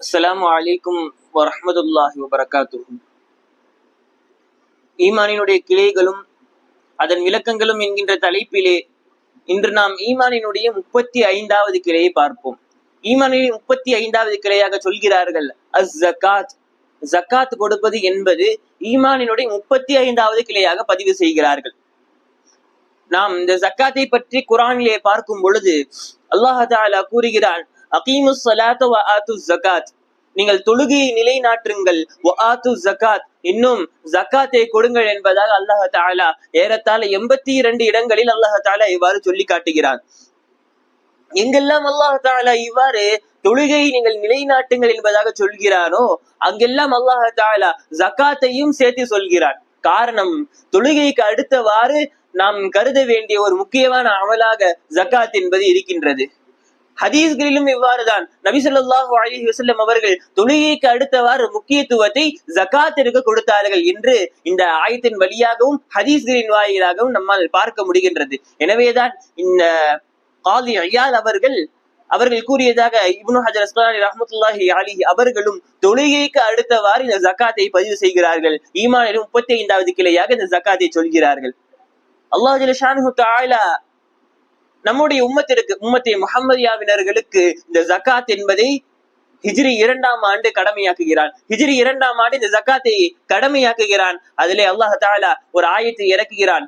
அஸ்லாம் வலைக்கும் வரமதுல்லாஹி வபரகாத்துகும் ஈமானினுடைய கிளைகளும் அதன் விளக்கங்களும் என்கின்ற தலைப்பிலே இன்று நாம் ஈமானினுடைய முப்பத்தி ஐந்தாவது கிளையை பார்ப்போம். ஈமானின் முப்பத்தி ஐந்தாவது கிளையாக சொல்கிறார்கள் அஸ் ஜக்காத் ஜக்காத் கொடுப்பது என்பது ஈமானினுடைய முப்பத்தி ஐந்தாவது கிளையாக பதிவு செய்கிறார்கள். நாம் இந்த ஜக்காத்தை பற்றி குரானிலே பார்க்கும் பொழுது அல்லாஹ் கூறுகிறான் அகீமு சலாத்த வ ஆத்து ஜகாத் நீங்கள் தொழுகையை நிலைநாட்டுங்கள். வ ஆத்து ஜகாத் இன்னும் ஜக்காத்தை கொடுங்கள் என்பதாக அல்லாஹ் தாலா ஏறத்தாழ எண்பத்தி இரண்டு இடங்களில் அல்லாஹ் தாலா இவ்வாறு சொல்லி காட்டுகிறான். எங்கெல்லாம் அல்லாஹ் தாலா இவ்வாறு தொழுகையை நீங்கள் நிலைநாட்டுங்கள் என்பதாக சொல்கிறானோ அங்கெல்லாம் அல்லாஹ் தாலா ஜக்காத்தையும் சேர்த்து சொல்கிறான். காரணம் தொழுகைக்கு அடுத்தவாறு நாம் கருத வேண்டிய ஒரு முக்கியமான அமலாக ஜக்காத் என்பது இருக்கின்றது. ஹதீஸ்களிலும் இவ்வாறுதான். நபிசல்லாஹு அலி வசல்லம் அவர்கள் தொழுகைக்கு அடுத்தவாறு முக்கியத்துவத்தை ஜக்காத்திற்கு கொடுத்தார்கள் என்று இந்த ஆயத்தின் வழியாகவும் ஹதீஸ்களின் வாயிலாகவும் நம்மால் பார்க்க முடிகின்றது. எனவேதான் இந்த காதி ஐயால் அவர்கள் அவர்கள் கூறியதாக இப்னு ஹஜர் அஸ்லானி ரஹமத்துல்லாஹி அலி அவர்களும் தொழுகைக்கு அடுத்தவாறு இந்த ஜக்காத்தை பதிவு செய்கிறார்கள். ஈமானிலும் முப்பத்தி ஐந்தாவது கிளையாக இந்த ஜக்காத்தை சொல்கிறார்கள். அல்லாஹ் ஜலஷானு நம்முடைய உம்மத்திற்கு உம்மத்தை முகமதியாவினர்களுக்கு இந்த ஜக்காத் என்பதை ஹிஜ்ரி இரண்டாம் ஆண்டு கடமையாக்குகிறான். ஹிஜ்ரி இரண்டாம் ஆண்டு இந்த ஜக்காத்தை கடமையாக்குகிறான். அதிலே அல்லாஹ் தாலா ஒரு ஆயத்தை இறக்குகிறான்.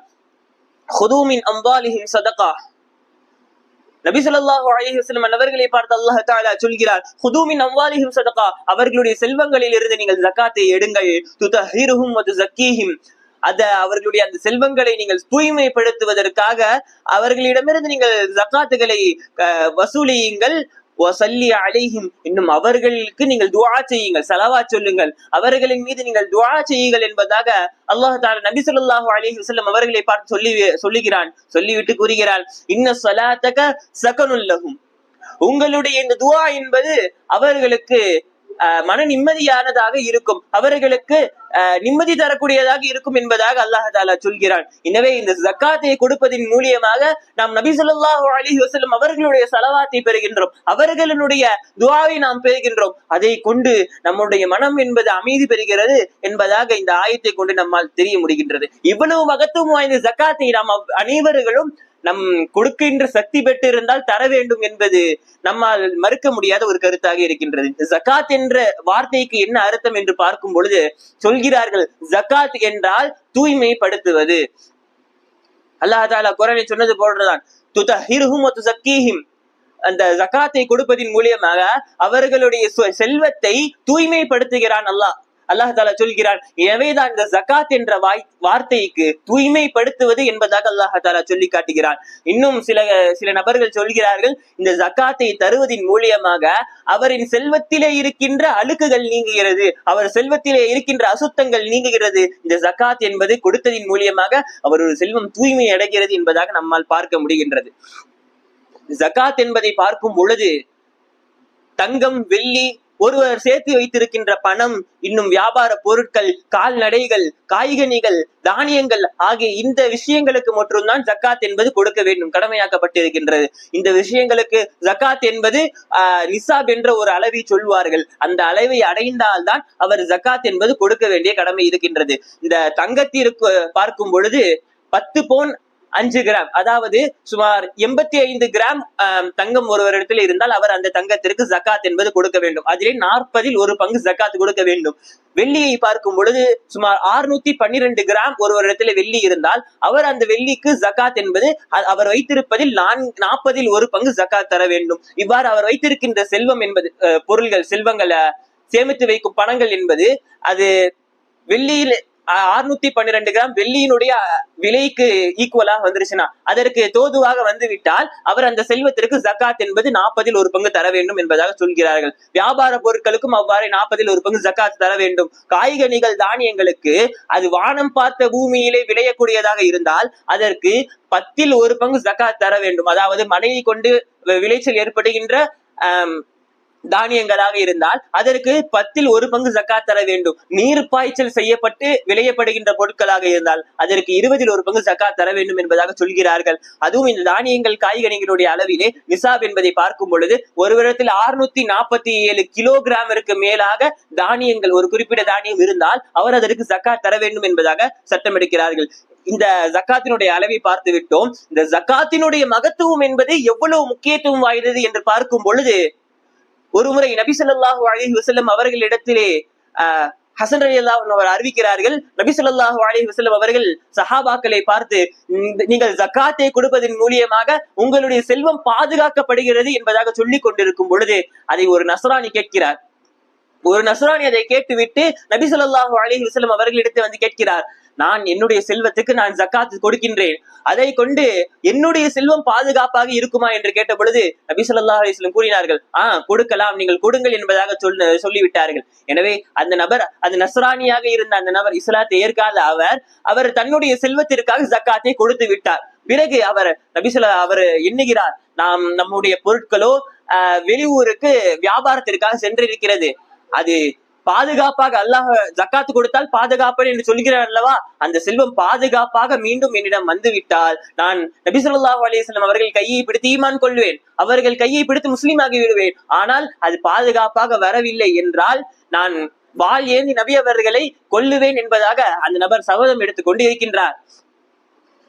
ஹுதூமின் அம்பாலிஹிம் சதகா. நபி சொல்லாஹு அலைஹி வஸல்லம் அவர்களை பார்த்து அல்லாஹ் தாலா சொல்கிறார் ஹுதூமின் அம்வாலிஹிம் சதகா. அவர்களுடைய செல்வங்களில் இருந்து நீங்கள் ஜக்காத்தை எடுங்கள். துதஹிருஹும் வ துஸக்கீஹிம் அத அவர்களுடைய அந்த செல்வங்களை நீங்கள் தூய்மைப்படுத்துவதற்காக அவர்களிடமிருந்து நீங்கள் ஜக்காத்துகளை அஹ், வசூலியுங்கள். வசல்லி அலைஹிம். இன்னும் அவர்களுக்கு நீங்கள் துவா செய்யுங்கள் செலவா சொல்லுங்கள். அவர்களின் மீது நீங்கள் துவா செய்யுங்கள் என்பதாக அல்லாஹ் தால நபி சொல்லாஹு அலிஹி வசல்லம் அவர்களை பார்த்து சொல்லி சொல்லுகிறான் சொல்லிவிட்டு கூறுகிறான். இன்ன ஸலாத்தக சகனுல்லகும் உங்களுடைய இந்த துவா என்பது அவர்களுக்கு மன நிம்மதியானதாக இருக்கும். அவர்களுக்கு அஹ், நிம்மதி தரக்கூடியதாக இருக்கும் என்பதாக அல்லாஹ் தாலா சொல்கிறான். எனவே இந்த ஜக்காத்தை கொடுப்பதின் மூலியமாக நாம் நபி சொல்லாஹு அலி வசலம் அவர்களுடைய சலவாத்தை பெறுகின்றோம். அவர்களுடைய துவாவை நாம் பெறுகின்றோம். அதை கொண்டு நம்முடைய மனம் என்பது அமைதி பெறுகிறது என்பதாக இந்த ஆயத்தை கொண்டு நம்மால் தெரிய முடிகின்றது. இவ்வளவு மகத்துவம் வாய்ந்த ஜக்காத்தை நாம் அனைவர்களும் நம் கொடுக்கின்ற சக்தி பெற்று இருந்தால் தர வேண்டும் என்பது நம்மால் மறுக்க முடியாத ஒரு கருத்தாக இருக்கின்றது. ஜக்காத் என்ற வார்த்தைக்கு என்ன அர்த்தம் என்று பார்க்கும் பொழுது சொல்கிறார்கள் ஜக்காத் என்றால் தூய்மைப்படுத்துவது. அல்லாஹ் தாலா குரானை சொன்னது போன்றதான் துதஹிருஹும் வ துஸக்கீஹிம் அந்த ஜக்காத்தை கொடுப்பதின் மூலியமாக அவர்களுடைய செல்வத்தை தூய்மைப்படுத்துகிறான் அல்லாஹ். அல்லாஹால சொல்கிறான் எனவேதான் இந்த ஜக்காத் என்ற வாய் வார்த்தைக்கு தூய்மைப்படுத்துவது என்பதாக அல்லாஹ் சொல்லி காட்டுகிறான் இன்னும் சில சில நபர்கள் சொல்கிறார்கள் இந்த ஜக்காத்தை தருவதின் மூலியமாக அவரின் செல்வத்திலே இருக்கின்ற அழுக்குகள் நீங்குகிறது அவர் செல்வத்திலே இருக்கின்ற அசுத்தங்கள் நீங்குகிறது. இந்த ஜக்காத் என்பது கொடுத்ததின் மூலியமாக அவர் ஒரு செல்வம் தூய்மை அடைகிறது என்பதாக நம்மால் பார்க்க முடிகின்றது. ஜகாத் என்பதை பார்க்கும் பொழுது தங்கம் வெள்ளி ஒருவர் சேர்த்து வைத்திருக்கின்ற பணம் இன்னும் வியாபார பொருட்கள் கால்நடைகள் காய்கனிகள் தானியங்கள் ஆகிய இந்த விஷயங்களுக்கு மட்டும்தான் ஜக்காத் என்பது கொடுக்க வேண்டும் கடமையாக்கப்பட்டிருக்கின்றது. இந்த விஷயங்களுக்கு ஜக்காத் என்பது ஆஹ், நிசாப் என்ற ஒரு அளவை சொல்வார்கள். அந்த அளவை அடைந்தால்தான் அவர் ஜக்காத் என்பது கொடுக்க வேண்டிய கடமை இருக்கின்றது. இந்த தங்கத்திற்கு பார்க்கும் பொழுது பத்து போன் அஞ்சு கிராம். அதாவது சுமார் எண்பத்தி ஐந்து கிராம் தங்கம் ஒருவரிடத்தில் இருந்தால் அவர் அந்த தங்கத்திற்கு ஜக்காத் என்பது கொடுக்க வேண்டும். அதிலே நாற்பதில் ஒரு பங்கு ஜக்காத் கொடுக்க வேண்டும். வெள்ளியை பார்க்கும் பொழுது சுமார் 612 பன்னிரண்டு கிராம் ஒருவரிடத்தில் வெள்ளி இருந்தால் அவர் அந்த வெள்ளிக்கு ஜக்காத் என்பது அ- அவர் வைத்திருப்பதில் நாற்பதில் ஒரு பங்கு ஜக்காத் தர வேண்டும். இவ்வாறு அவர் வைத்திருக்கின்ற செல்வம் என்பது பொருள்கள் செல்வங்களை சேமித்து வைக்கும் பணங்கள் என்பது அது வெள்ளியில் அறுநூத்தி பன்னிரெண்டு கிராம் வெள்ளியினுடைய விலைக்கு ஈக்குவலாக வந்துருச்சுன்னா அதற்கு தோதுவாக வந்து விட்டால் அவர் அந்த செல்வத்திற்கு ஜக்காத் என்பது நாற்பதில் ஒரு பங்கு தர வேண்டும் என்பதாக சொல்கிறார்கள். வியாபார பொருட்களுக்கும் அவ்வாறு நாற்பதில் ஒரு பங்கு ஜக்காத் தர வேண்டும். காய்கனிகள் தானியங்களுக்கு அது வானம் பார்த்த பூமியிலே விளையக்கூடியதாக இருந்தால் அதற்கு பத்தில் ஒரு பங்கு ஜக்காத் தர வேண்டும். அதாவது மழையை கொண்டு விளைச்சல் ஏற்படுகின்ற தானியங்களாக இருந்தால் அதற்கு பத்தில் ஒரு பங்கு ஜக்காத் தர வேண்டும். நீர் பாய்ச்சல் செய்யப்பட்டு விளையப்படுகின்ற பொருட்களாக இருந்தால் அதற்கு இருபதில் ஒரு பங்கு ஜக்காத் தர வேண்டும் என்பதாக சொல்கிறார்கள். அதுவும் இந்த தானியங்கள் காய்கனிகளுடைய அளவிலே நிசாப் என்பதை பார்க்கும் பொழுது ஒரு வருடத்தில் ஆறுநூத்தி நாற்பத்தி ஏழு கிலோகிராமிற்கு மேலாக தானியங்கள் ஒரு குறிப்பிட்ட தானியம் இருந்தால் அவர் அதற்கு ஜக்காத் தர வேண்டும் என்பதாக சட்டம் எடுக்கிறார்கள். இந்த ஜக்காத்தினுடைய அளவை பார்த்து விட்டோம் இந்த ஜக்காத்தினுடைய மகத்துவம் என்பது எவ்வளவு முக்கியத்துவம் வாய்ந்தது என்று பார்க்கும் பொழுது ஒருமுறை நபி சொல்லாஹு அலைஹி வசல்லம் அவர்களிடத்திலே ஆஹ், ஹசன் அலி அவர் அறிவிக்கிறார்கள். நபி சொல்லாஹு அலி வசல்லம் அவர்கள் சஹாபாக்களை பார்த்து நீங்கள் ஜக்காத்தை கொடுப்பதன் மூலியமாக உங்களுடைய செல்வம் பாதுகாக்கப்படுகிறது என்பதாக சொல்லி கொண்டிருக்கும் பொழுது அதை ஒரு நசராணி கேட்கிறார். ஒரு நசுராணி அதை கேட்டுவிட்டு நபி சொல்லாஹு அலி வசலம் அவர்களிடத்தை வந்து கேட்கிறார். நான் என்னுடைய செல்வத்துக்கு நான் ஜக்காத் கொடுக்கின்றேன். அதை கொண்டு என்னுடைய செல்வம் பாதுகாப்பாக இருக்குமா என்று கேட்ட பொழுது நபி ஸல்லல்லாஹு கூறினார்கள் ஆ கொடுக்கலாம் நீங்கள் கொடுங்கள் என்பதாக சொல் சொல்லிவிட்டார்கள். எனவே அந்த நபர் அந்த நஸ்ரானியாக இருந்த அந்த நபர் இஸ்லாத்தை ஏற்காத அவர் அவர் தன்னுடைய செல்வத்திற்காக ஜக்காத்தை கொடுத்து விட்டார். பிறகு அவர் நபிசுல அவர் எண்ணுகிறார் நாம் நம்முடைய பொருட்களோ வெளியூருக்கு வியாபாரத்திற்காக சென்றிருக்கிறது. அது பாதுகாப்பாக அல்லாஹ் ஜக்காத்து கொடுத்தால் பாதுகாப்பன் என்று சொல்கிறார் அல்லவா? அந்த செல்வம் பாதுகாப்பாக மீண்டும் என்னிடம் வந்துவிட்டால் நான் நபி ஸல்லல்லாஹு அவர்கள் கையை பிடித்து ஈமான் கொள்வேன். அவர்கள் கையை பிடித்து முஸ்லீமாகி விடுவேன் ஆனால் அது பாதுகாப்பாக வரவில்லை என்றால் நான் வாள் ஏந்தி நபி அவர்களை கொல்லுவேன் என்பதாக அந்த நபர் சபதம் எடுத்துக் கொண்டு இருக்கின்றார்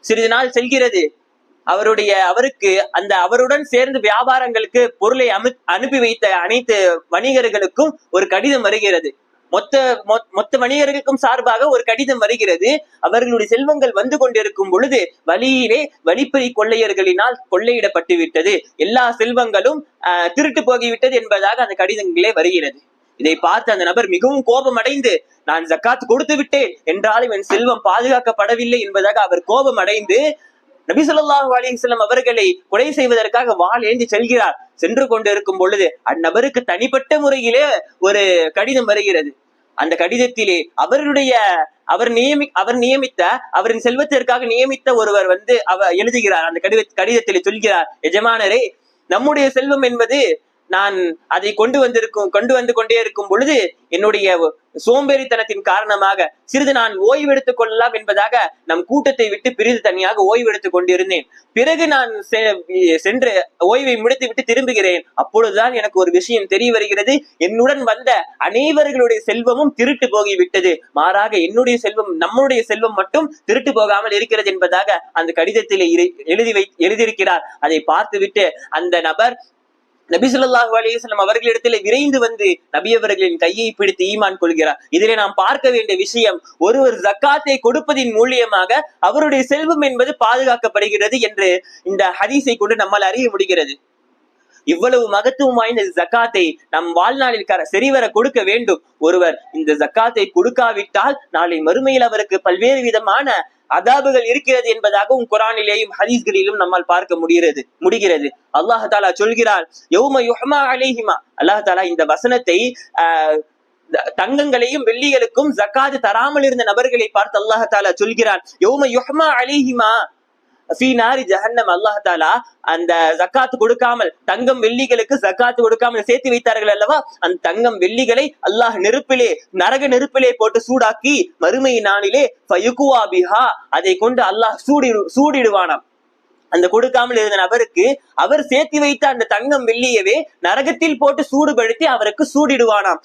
சிறிது நாள் செல்கிறது. அவருடைய அவருக்கு அந்த அவருடன் சேர்ந்து வியாபாரங்களுக்கு பொருளை அமு அனுப்பி வைத்த அனைத்து வணிகர்களுக்கும் ஒரு கடிதம் வருகிறது. மொத்த மொத்த வணிகர்களுக்கும் சார்பாக ஒரு கடிதம் வருகிறது. அவர்களுடைய செல்வங்கள் வந்து கொண்டிருக்கும் பொழுது வழியிலே வழிப்பறி கொள்ளையர்களினால் கொள்ளையிடப்பட்டு விட்டது. எல்லா செல்வங்களும் ஆஹ், திருட்டு போகிவிட்டது என்பதாக அந்த கடிதங்களே வருகிறது. இதை பார்த்து அந்த நபர் மிகவும் கோபமடைந்து நான் ஜக்காத் கொடுத்து விட்டேன். என்றாலும் என் செல்வம் பாதுகாக்கப்படவில்லை என்பதாக அவர் கோபம் அடைந்து அலிசல்லம் அவர்களை கொலை செய்வதற்காக வாள் ஏந்தி செல்கிறார். சென்று கொண்டிருக்கும் பொழுது அந்நபருக்கு தனிப்பட்ட முறையிலே ஒரு கடிதம் வருகிறது. அந்த கடிதத்திலே அவருடைய அவர் நியமி அவர் நியமித்த அவரின் செல்வத்திற்காக நியமித்த ஒருவர் வந்து அவர் எழுதுகிறார். அந்த கடித கடிதத்திலே சொல்கிறார் எஜமானரே நம்முடைய செல்வம் என்பது நான் அதை கொண்டு வந்திருக்கும் கொண்டு வந்து கொண்டே இருக்கும் பொழுது என்னுடைய சோம்பேறித்தனத்தின் காரணமாக சிறிது நான் ஓய்வெடுத்துக் கொள்ளலாம் என்பதாக நம் கூட்டத்தை விட்டு பிரிது தனியாக ஓய்வெடுத்துக் கொண்டிருந்தேன். பிறகு நான் செ- சென்று ஓய்வை முடித்து விட்டு திரும்புகிறேன். அப்பொழுதுதான் எனக்கு ஒரு விஷயம் தெரிய வருகிறது. என்னுடன் வந்த அனைவர்களுடைய செல்வமும் திருட்டு போகிவிட்டது மாறாக என்னுடைய செல்வம் நம்முடைய செல்வம் மட்டும் திருட்டு போகாமல் இருக்கிறது என்பதாக அந்த கடிதத்தில் இரு- எழுதி வை எழுதியிருக்கிறார். அதை பார்த்துவிட்டு அந்த நபர் நபிசுல்லாஹு அலிஸ்லம் அலைஹி அவர்களிடத்திலே விரைந்து வந்து நபி அவர்களின் கையை பிடித்து ஈமான் கொள்கிறார். இதிலே நாம் பார்க்க வேண்டிய விஷயம் ஒருவர் ஜக்காத்தை கொடுப்பதின் மூலியமாக அவருடைய செல்வம் என்பது பாதுகாக்கப்படுகிறது என்று இந்த ஹதீஸை கொண்டு நம்மால் அறிய முடிகிறது. இவ்வளவு மகத்துவம் வாய்ந்த ஜக்காத்தை நம் வாழ்நாளில் கர சரிவர கொடுக்க வேண்டும். ஒருவர் இந்த ஜக்காத்தை கொடுக்காவிட்டால் நாளை மறுமையில் அவருக்கு பல்வேறு விதமான அதாபுகள் இருக்கிறது என்பதாகவும் குரானிலேயும் ஹதீஸ்களிலும் நம்மால் பார்க்க முடிகிறது முடிகிறது. அல்லாஹ் தாலா சொல்கிறார் யௌம யுஹ்மா அலேஹிமா. அல்லாஹ் தாலா இந்த வசனத்தை ஆஹ் த- தங்கங்களையும் வெள்ளிகளுக்கும் ஜக்காது தராமல் இருந்த நபர்களை பார்த்து அல்லாஹ் தாலா சொல்கிறான் யௌம யுஹ்மா அலைஹிமா. ஃபீனாரி ஜஹன்னம் அல்லாஹாலா அந்த ஜக்காத்து கொடுக்காமல் தங்கம் வெள்ளிகளுக்கு ஜக்காத்து கொடுக்காமல் சேர்த்து வைத்தார்கள் அல்லவா? அந்த தங்கம் வெள்ளிகளை அல்லாஹ் நெருப்பிலே நரக நெருப்பிலே போட்டு சூடாக்கி மறுமை நாளிலே ஃபயுகுவா பிஹா அதை கொண்டு அல்லாஹ் சூடி சூடிடுவானாம். அந்த கொடுக்காமல் இருந்த நபருக்கு அவர் சேர்த்து வைத்த அந்த தங்கம் வெள்ளியவே நரகத்தில் போட்டு சூடுபடுத்தி அவருக்கு சூடிடுவானாம்.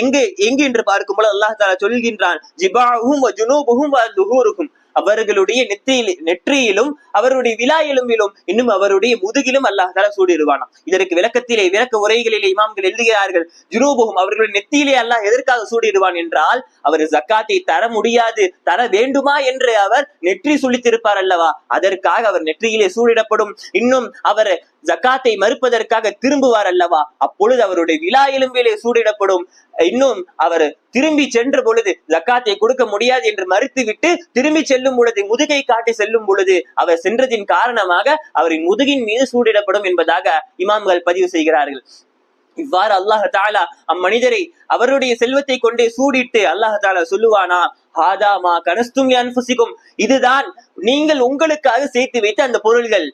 எங்கு எங்கு என்று பார்க்கும்போது அல்லாஹ் தாலா சொல்கின்றான் ஜிபாவும் ஜுனூபுகும் அவர்களுடைய நெற்றியில் நெற்றியிலும் அவருடைய விழா எலும்பிலும் இன்னும் அவருடைய முதுகிலும் அல்லாஹ் சூடிடுவானாம். இதற்கு விளக்கத்திலே விளக்க உரைகளிலே இமாம்கள் எழுதுகிறார்கள் ஜுனூபுகும் அவர்களுடைய நெத்தியிலே அல்லாஹ் எதற்காக சூடிடுவான் என்றால் அவர் ஜக்காத்தை தர முடியாது தர வேண்டுமா என்று அவர் நெற்றி சுழித்திருப்பார் அல்லவா? அதற்காக அவர் நெற்றியிலே சூடிடப்படும். இன்னும் அவர் ஜக்காத்தை மறுப்பதற்காக திரும்புவார் அல்லவா? அப்பொழுது அவருடைய விழா எலும்பிலே சூடிடப்படும். இன்னும் அவர் திரும்பி சென்ற பொழுது ஜக்காத்தை கொடுக்க முடியாது என்று மறுத்துவிட்டு திரும்பி செல்லும் பொழுது முதுகை காட்டி செல்லும் பொழுது அவர் சென்றதின் காரணமாக அவரின் முதுகின் மீது சூடிடப்படும் என்பதாக இமாம்கள் பதிவு செய்கிறார்கள். இவ்வாறு அல்லாஹ் தாலா அம்மனிதரை அவருடைய செல்வத்தை கொண்டே சூடிட்டு அல்லாஹ் தாலா சொல்லுவானா ஹாதா மா கனஸ்தும் அன்புசிக்கும் இதுதான் நீங்கள் உங்களுக்காக சேர்த்து வைத்த அந்த பொருள்கள்.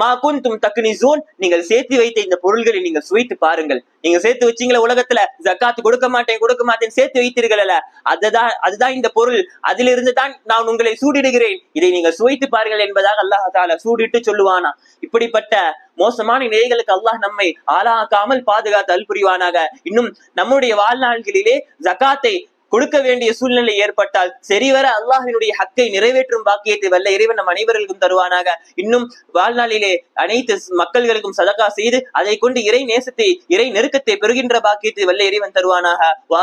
மா குந்தும் தக்னிசூன் நீங்கள் சேர்த்து வைத்த இந்த பொருள்களை நீங்கள் சுவைத்து பாருங்கள். நீங்க சேர்த்து வச்சீங்களா உலகத்துல ஜக்காத்து கொடுக்க மாட்டேன் கொடுக்க மாட்டேன் சேர்த்து வைத்தீர்கள்ல அதுதான் அதுதான் இந்த பொருள். அதிலிருந்து தான் நான் உங்களை சூடிடுகிறேன். இதை நீங்கள் சுவைத்து பாருங்கள் என்பதாக அல்லாஹ் தால சூடிட்டு சொல்லுவானா. இப்படிப்பட்ட மோசமான நிலைகளுக்கு அல்லாஹ் நம்மை ஆளாக்காமல் பாதுகாத்து அல் புரிவானாக. இன்னும் நம்முடைய வாழ்நாள்களிலே ஜக்காத்தை கொடுக்க வேண்டிய சூழ்நிலை ஏற்பட்டால் சரிவர அல்லாஹினுடைய ஹக்கை நிறைவேற்றும் பாக்கியத்தை வல்ல இறைவன் நம் அனைவர்களுக்கும் தருவானாக. இன்னும் வாழ்நாளிலே அனைத்து மக்கள்களுக்கும் சதகா செய்து அதை கொண்டு இறை நேசத்தை இறை நெருக்கத்தை பெறுகின்ற பாக்கியத்தை வல்ல இறைவன் தருவானாக. வா